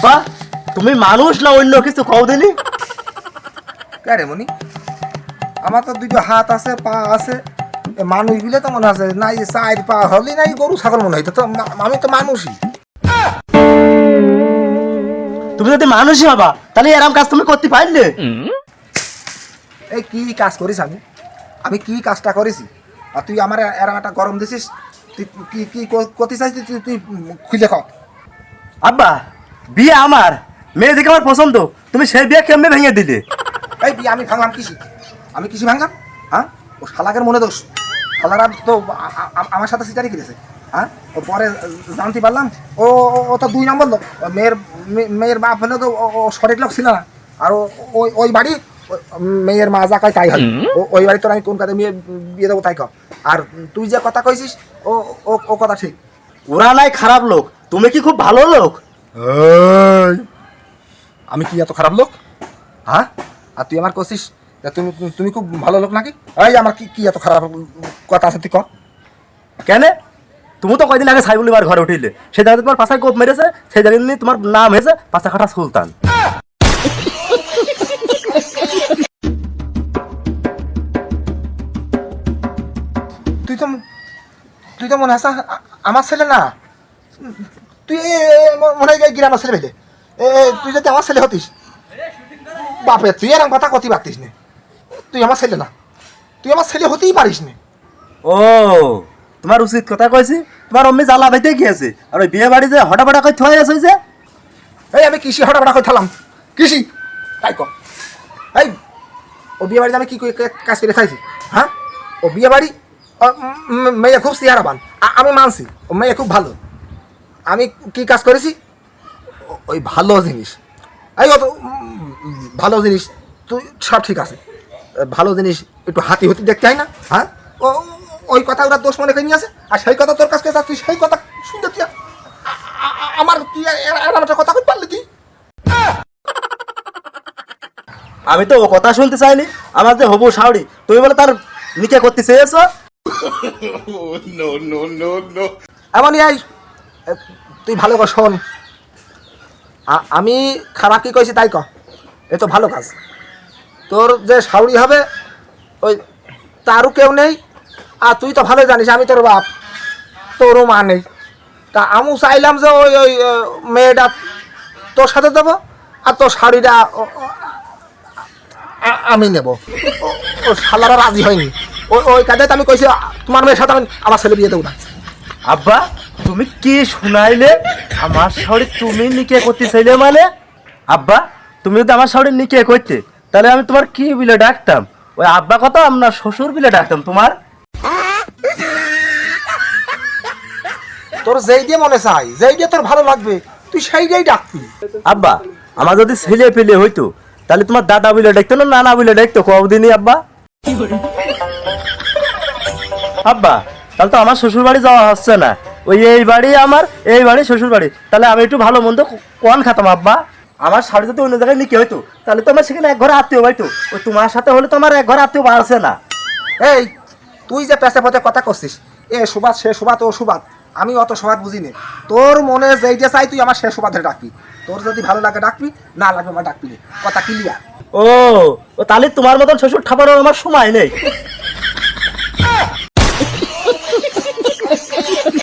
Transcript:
আব্বা তুমি মানুষ না অন্য কিছু? কও দিনি। কে রে মনি আমার তো দুটো হাত আছে পা আছে। মানুষগুলো তো মনে আছে নাই চার পা হলি নাই গরু ছাগল মনে হইতো তো আমি তো মানুষই। তুমি যদি মানুষই হবা তাহলে এরকম কাজ তুমি করতে পারলে। এই কি কাজ করিস আমি? আমি কি কাজটা করেছি? আর তুই আমার এরম একটা গরম দিছিস তুই কি কি করতে চাইছিস তুই তুই খুঁজে খ আব্বা বিয়ে আমার মেয়ে দেখে আমার পছন্দ তুমি সেই বিয়ে কেমনে ভেঙে দিলে? এই বিয়ে আমি ভাঙলাম কিসি? আমি কিসি ভাঙলাম? হ্যাঁ? ও শালাকের মনে দোষ। শালারা তো আমার সাথে সিটারি কিনেছে হ্যাঁ? ও পরে জানতে পারলাম ও ও- তো দুই নম্বর লোক। ও মেয়ের মেয়ের বাপ হলে তো ও- ও সঠিক লোক ছিল না। আর ও- ওই ওই বাড়ি মেয়ের মা যা কয় তাই হয়। ও- ওই বাড়ি তোর আমি কোন কাজে মেয়ে বিয়ে দেবো তাই কর আর তুই যে কথা কইছিস ও ও ও কথা ঠিক। ওরা নাই খারাপ লোক তুমি কি খুব ভালো লোক? আমি কি এত খারাপ লোক? হ্যাঁ? আর তুই আমার করছিস? তুমি তুমি খুব ভালো লোক নাকি? এই আমার কি কি এত খারাপ কথা আছে তুই কর। কেন? তুমি তো কয়দিন আগে সাইবুল এবার ঘরে উঠিলে। সেই জায়গায় তোমার পাশায় কোপ মেরেছে সেই জায়গায় নিয়ে তোমার নাম হয়েছে পাশা খাটা সুলতান। তুই তো তুই তো মনে আছে আমার ছেলে না। তুই মনে হয় গ্রামের ছেলে ভেলে তুই যদি আমার ছেলে হতিস বাপে তুই এরকম কথা কতি পারতিস না। তুই আমার ছেলে না। তুই আমার ছেলে হতেই পারিস না। ও তোমার উচিত কথা কইছি। তোমার অম্মি জ্বালা বাইতে গিয়েছে। আর ওই বিয়ে বাড়ি যে হঠাৎ হঠাৎ করে থয়ে আছে যে? এই আমি কৃষি হঠাৎ হঠাৎ করে থালাম। কৃষি তাই কর এই ও বিয়ে বাড়িতে আমি কি কাজ করে খাইছি হ্যাঁ? ও বিয়ে বাড়ি মেয়ে খুব চেহারাবান। আমি মানছি। ও মেয়ে খুব ভালো। আমি কি কাজ করেছি? ওই ভালো জিনিস। এই অত ভালো জিনিস তুই সব ঠিক আছে। ভালো জিনিস একটু হাতি হতি দেখতে হয় না? হ্যাঁ? ও ওই কথা ওরা দোষ মনে করে নিয়ে আসে আর সেই কথা তোর কাছ কাছে তুই সেই কথা শুনতে তুই আমার তুই একটা কথা কই পারলি তুই আমি তো ও কথা শুনতে চাইনি। আমার যে হবু শাওড়ি তুমি বলে তার নিকে করতে চেয়েছো? এমনই আই এ, তুই ভালো কর, শোন। আমি খারাপ কি কইছি তাই ক। এ তো ভালো কাজ। তোর যে সাউরি হবে, ওই তারও কেউ নেই, আর তুই তো ভালো জানিস, আমি তোর বাপ। তোরও মা নেই। তা আমি চাইলাম যে ওই ওই মেয়েটা তোর সাথে দেবো, আর তোর শাড়িটা আমি নেব। ও- শালারা রাজি হয়নি। ওই ওই কাজে তো আমি কইছি, তোমার মেয়ের সাথে আমি আমার ছেলে বিয়ে দেবো না। আব্বা তুমি কি শুনাইলে? আমার শাওড়ি তুমি নিকে করতে চাইলে মানে? আব্বা তুমি যদি আমার শাওড়ি নিকে করতে তাহলে আমি তোমার কি বিলে ডাকতাম? ওই আব্বা কথা আপনার শ্বশুর বিলে ডাকতাম তোমার? তোর যেই দিয়ে মনে চাই যেই দিয়ে তোর ভালো লাগবে তুই সেই দিয়েই ডাকবি। আব্বা আমার যদি ছেলে পেলে হইতো তাহলে তোমার দাদা বিলে ডাকতো না নানা বিলে ডাকতো? কদিনই আব্বা। আব্বা তাহলে তো আমার শ্বশুর বাড়ি যাওয়া হচ্ছে না। ওই এই বাড়ি আমার এই বাড়ি শ্বশুর বাড়ি। তাহলে আমি একটু ভালো মন্দ কোন খাতাম আব্বা। আমার শাড়ি যদি অন্য জায়গায় নিকে হইতো তাহলে তো আমার সেখানে এক ঘরে আত্মীয় হইতো ওই তোমার সাথে হলে তো আমার এক ঘরে আত্মীয় বাড়ছে না। এই তুই যে পেছে পথে কথা করছিস এ সুবাদ সে সুবাদ ও সুবাদ আমি অত সুবাদ বুঝি নে। তোর মনে যেই যে চাই তুই আমার সে সুবাদে ডাকবি। তোর যদি ভালো লাগে ডাকবি না লাগবে আমার ডাকবি কথা ক্লিয়ার ও ও তাহলে তোমার মতন শ্বশুর ঠাপানোর আমার সময় নেই।